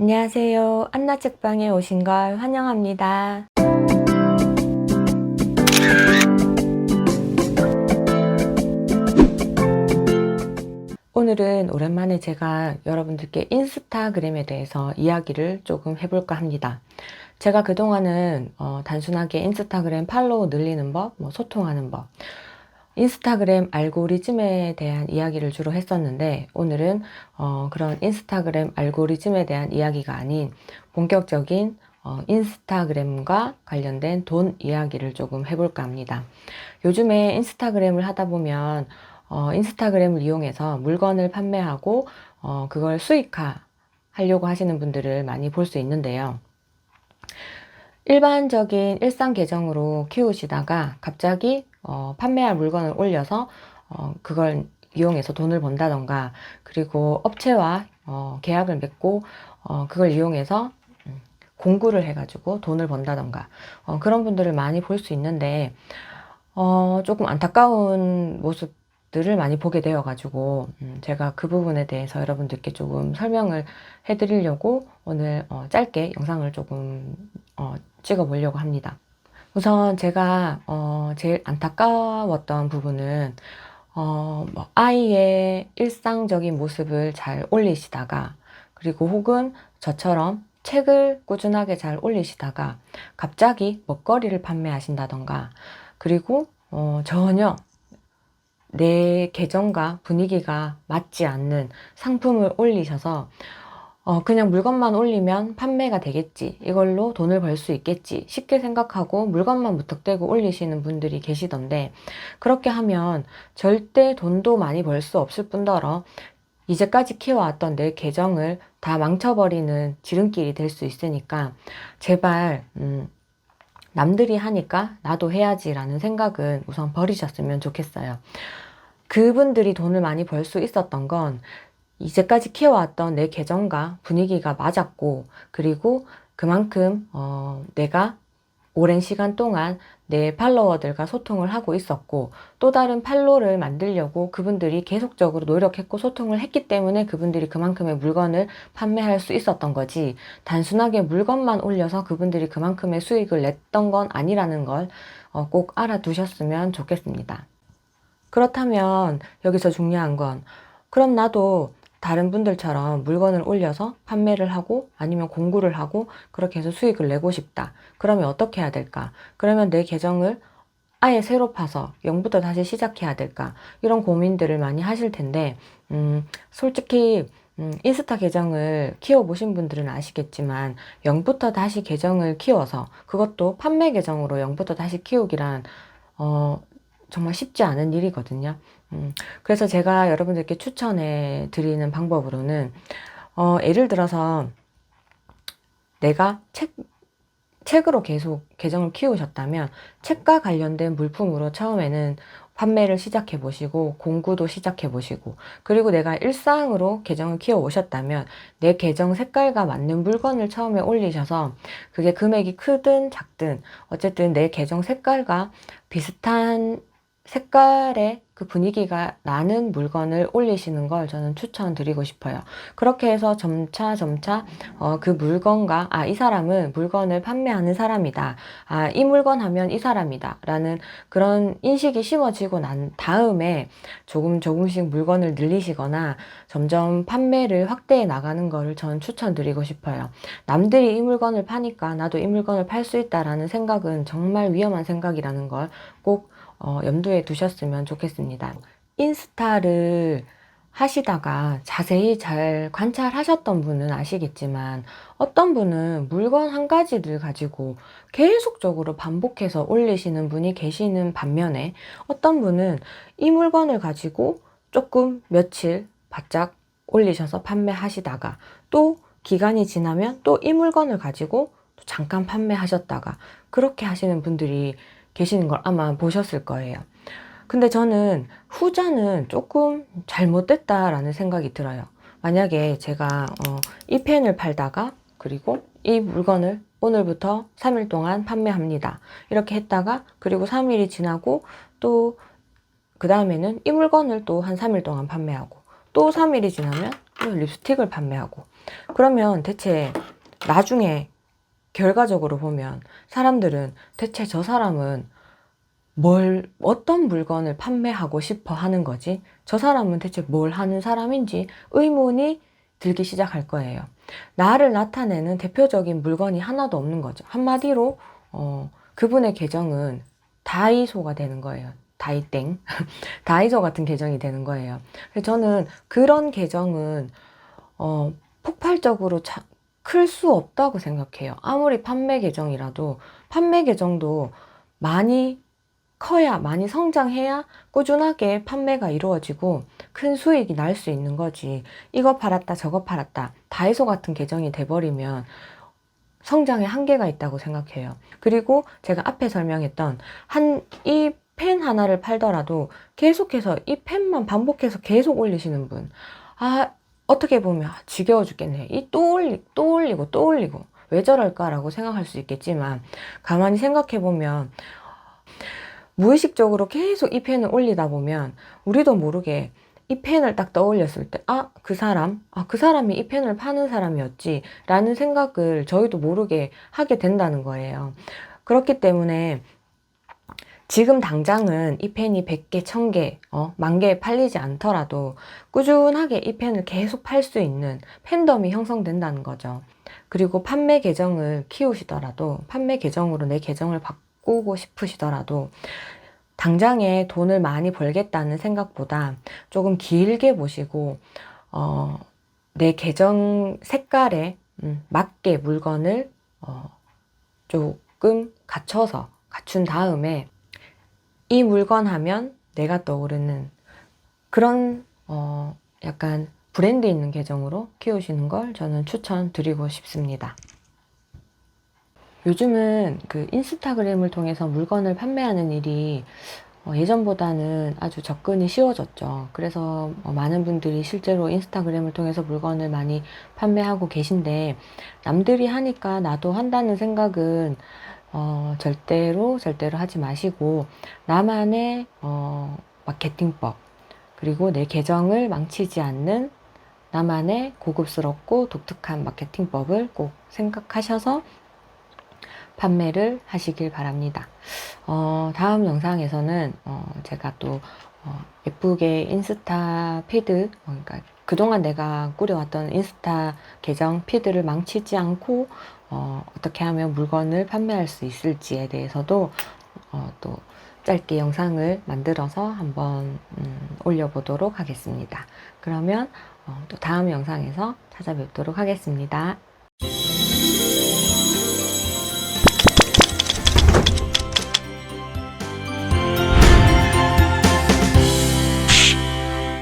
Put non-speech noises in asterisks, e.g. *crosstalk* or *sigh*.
안녕하세요. 안나 책방에 오신 걸 환영합니다. 오늘은 오랜만에 제가 여러분들께 인스타그램에 대해서 이야기를 조금 해볼까 합니다. 제가 그동안은 어, 단순하게 인스타그램 팔로우 늘리는 법, 뭐 소통하는 법, 인스타그램 알고리즘에 대한 이야기를 주로 했었는데 오늘은 어, 그런 인스타그램 알고리즘에 대한 이야기가 아닌 본격적인 어, 인스타그램과 관련된 돈 이야기를 조금 해볼까 합니다. 요즘에 인스타그램을 하다 보면 어, 인스타그램을 이용해서 물건을 판매하고 어, 그걸 수익화 하려고 하시는 분들을 많이 볼 수 있는데요. 일반적인 일상 계정으로 키우시다가 갑자기 어, 판매할 물건을 올려서 어, 그걸 이용해서 돈을 번다던가 그리고 업체와 어, 계약을 맺고 어, 그걸 이용해서 음, 공구를 해가지고 돈을 번다던가 어, 그런 분들을 많이 볼 수 있는데 어, 조금 안타까운 모습들을 많이 보게 되어 가지고 음, 제가 그 부분에 대해서 여러분들께 조금 설명을 해드리려고 오늘 어, 짧게 영상을 조금 어, 찍어 보려고 합니다. 우선 제가 어, 제일 안타까웠던 부분은 어, 뭐 아이의 일상적인 모습을 잘 올리시다가 그리고 혹은 저처럼 책을 꾸준하게 잘 올리시다가 갑자기 먹거리를 판매하신다던가 그리고 어, 전혀 내 계정과 분위기가 맞지 않는 상품을 올리셔서 어, 그냥 물건만 올리면 판매가 되겠지. 이걸로 돈을 벌 수 있겠지. 쉽게 생각하고 물건만 무턱대고 올리시는 분들이 계시던데, 그렇게 하면 절대 돈도 많이 벌 수 없을 뿐더러, 이제까지 키워왔던 내 계정을 다 망쳐버리는 지름길이 될 수 있으니까, 제발, 음, 남들이 하니까 나도 해야지라는 생각은 우선 버리셨으면 좋겠어요. 그분들이 돈을 많이 벌 수 있었던 건 이제까지 키워왔던 내 계정과 분위기가 맞았고, 그리고 그만큼, 어, 내가 오랜 시간 동안 내 팔로워들과 소통을 하고 있었고, 또 다른 팔로를 만들려고 그분들이 계속적으로 노력했고 소통을 했기 때문에 그분들이 그만큼의 물건을 판매할 수 있었던 거지, 단순하게 물건만 올려서 그분들이 그만큼의 수익을 냈던 건 아니라는 걸 어, 꼭 알아두셨으면 좋겠습니다. 그렇다면 여기서 중요한 건, 그럼 나도 다른 분들처럼 물건을 올려서 판매를 하고 아니면 공구를 하고 그렇게 해서 수익을 내고 싶다. 그러면 어떻게 해야 될까? 그러면 내 계정을 아예 새로 파서 0부터 다시 시작해야 될까? 이런 고민들을 많이 하실 텐데, 음, 솔직히, 음, 인스타 계정을 키워보신 분들은 아시겠지만, 0부터 다시 계정을 키워서, 그것도 판매 계정으로 0부터 다시 키우기란, 어, 정말 쉽지 않은 일이거든요. 음, 그래서 제가 여러분들께 추천해 드리는 방법으로는, 어, 예를 들어서 내가 책, 책으로 계속 계정을 키우셨다면 책과 관련된 물품으로 처음에는 판매를 시작해 보시고 공구도 시작해 보시고 그리고 내가 일상으로 계정을 키워 오셨다면 내 계정 색깔과 맞는 물건을 처음에 올리셔서 그게 금액이 크든 작든 어쨌든 내 계정 색깔과 비슷한 색깔의 그 분위기가 나는 물건을 올리시는 걸 저는 추천드리고 싶어요. 그렇게 해서 점차 점차 어, 그 물건과 아, 이 사람은 물건을 판매하는 사람이다. 아, 이 물건 하면 이 사람이다. 라는 그런 인식이 심어지고 난 다음에 조금 조금씩 물건을 늘리시거나 점점 판매를 확대해 나가는 거를 저는 추천드리고 싶어요. 남들이 이 물건을 파니까 나도 이 물건을 팔 수 있다라는 생각은 정말 위험한 생각이라는 걸 꼭 어, 염두에 두셨으면 좋겠습니다. 인스타를 하시다가 자세히 잘 관찰하셨던 분은 아시겠지만 어떤 분은 물건 한 가지를 가지고 계속적으로 반복해서 올리시는 분이 계시는 반면에 어떤 분은 이 물건을 가지고 조금 며칠 바짝 올리셔서 판매하시다가 또 기간이 지나면 또 이 물건을 가지고 잠깐 판매하셨다가 그렇게 하시는 분들이 계시는 걸 아마 보셨을 거예요. 근데 저는 후자는 조금 잘못됐다라는 생각이 들어요. 만약에 제가 어, 이 펜을 팔다가 그리고 이 물건을 오늘부터 3일 동안 판매합니다. 이렇게 했다가 그리고 3일이 지나고 또 그 다음에는 이 물건을 또 한 3일 동안 판매하고 또 3일이 지나면 또 립스틱을 판매하고 그러면 대체 나중에 결과적으로 보면 사람들은 대체 저 사람은 뭘, 어떤 물건을 판매하고 싶어 하는 거지? 저 사람은 대체 뭘 하는 사람인지 의문이 들기 시작할 거예요. 나를 나타내는 대표적인 물건이 하나도 없는 거죠. 한마디로, 어, 그분의 계정은 다이소가 되는 거예요. 다이땡. *laughs* 다이소 같은 계정이 되는 거예요. 저는 그런 계정은, 어, 폭발적으로 클 수 없다고 생각해요. 아무리 판매 계정이라도 판매 계정도 많이 커야, 많이 성장해야 꾸준하게 판매가 이루어지고 큰 수익이 날 수 있는 거지. 이거 팔았다, 저거 팔았다. 다이소 같은 계정이 돼버리면 성장에 한계가 있다고 생각해요. 그리고 제가 앞에 설명했던 한, 이 펜 하나를 팔더라도 계속해서 이 펜만 반복해서 계속 올리시는 분. 아, 어떻게 보면 지겨워 죽겠네. 이 또 올리, 또 올리고 또 올리고. 왜 저럴까라고 생각할 수 있겠지만, 가만히 생각해 보면, 무의식적으로 계속 이 펜을 올리다 보면, 우리도 모르게 이 펜을 딱 떠올렸을 때, 아, 그 사람, 아, 그 사람이 이 펜을 파는 사람이었지. 라는 생각을 저희도 모르게 하게 된다는 거예요. 그렇기 때문에, 지금 당장은 이 펜이 100개, 1000개, 어, 만개 팔리지 않더라도 꾸준하게 이 펜을 계속 팔 수 있는 팬덤이 형성된다는 거죠. 그리고 판매 계정을 키우시더라도, 판매 계정으로 내 계정을 바꾸고 싶으시더라도, 당장에 돈을 많이 벌겠다는 생각보다 조금 길게 보시고, 어, 내 계정 색깔에 음, 맞게 물건을 어, 조금 갖춰서 갖춘 다음에 이 물건 하면 내가 떠오르는 그런 어 약간 브랜드 있는 계정으로 키우시는 걸 저는 추천드리고 싶습니다. 요즘은 그 인스타그램을 통해서 물건을 판매하는 일이 어, 예전보다는 아주 접근이 쉬워졌죠. 그래서 어, 많은 분들이 실제로 인스타그램을 통해서 물건을 많이 판매하고 계신데 남들이 하니까 나도 한다는 생각은 어, 절대로 절대로 하지 마시고 나만의 어, 마케팅법 그리고 내 계정을 망치지 않는 나만의 고급스럽고 독특한 마케팅법을 꼭 생각하셔서 판매를 하시길 바랍니다. 어, 다음 영상에서는 어, 제가 또 어, 예쁘게 인스타 피드, 어, 그러니까 그동안 내가 꾸려왔던 인스타 계정 피드를 망치지 않고 어, 떻게 하면 물건을 판매할 수 있을지에 대해서도 어, 또 짧게 영상을 만들어서 한번 음, 올려보도록 하겠습니다. 그러면 어, 또 다음 영상에서 찾아뵙도록 하겠습니다.